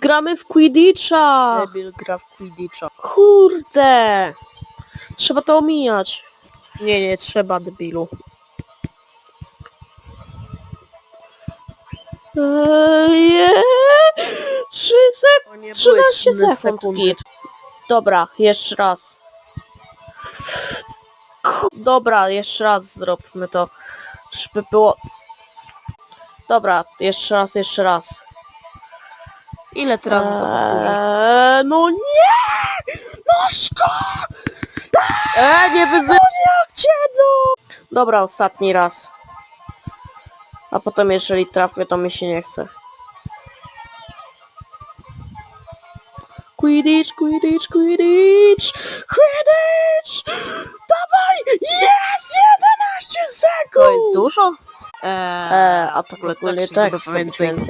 Gramy w Quidditcha! Debil gra w Quidditcha. Kurde! Trzeba to omijać. Nie, nie trzeba debilu. Eee, Trzy sek... To nie 13 były sekund. Git. Dobra, jeszcze raz. Dobra, jeszcze raz zróbmy to. Żeby było... Dobra, jeszcze raz, jeszcze raz. Ile ty razy to powtórzę? Eee, no nie! Nożko! Eee, nie wyzy... Jak cię no! Dobra, ostatni raz. A potem jeżeli trafię, to mi się nie chce. Quidditch, Quidditch, Quidditch! Quidditch! Dawaj! Jest! 11 sekund! To jest dużo? Eee, Eee, a tak ale ogólnie tak się tak więcej. więcej.